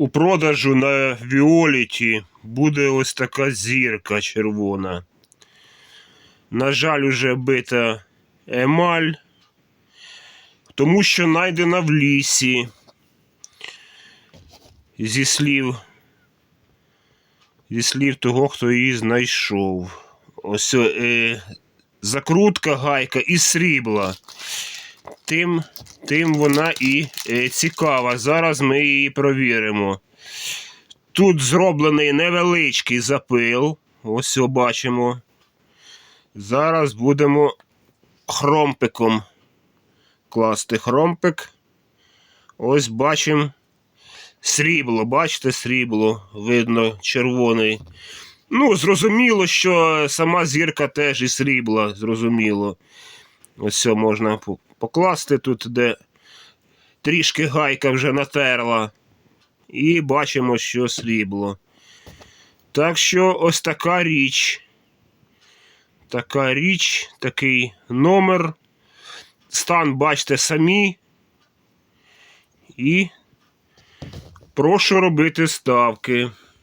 У продажу на Віоліті буде ось така зірка червона. На жаль, уже бита емаль, тому що знайдена в лісі. Зі слів, зі слів того, хто її знайшов. Ось е, закрутка гайка із срібла. Тим, тим вона і е, цікава. Зараз ми її провіримо. Тут зроблений невеличкий запил. Ось його бачимо. Зараз будемо хромпиком класти хромпик. Ось бачимо срібло. Бачите, срібло, видно, червоний. Ну, зрозуміло, що сама зірка теж і срібла, зрозуміло. Ось все можна покласти тут, де трішки гайка вже натерла. І бачимо, що срібло. Так що ось така річ. Така річ, такий номер. Стан бачите самі. І прошу робити ставки.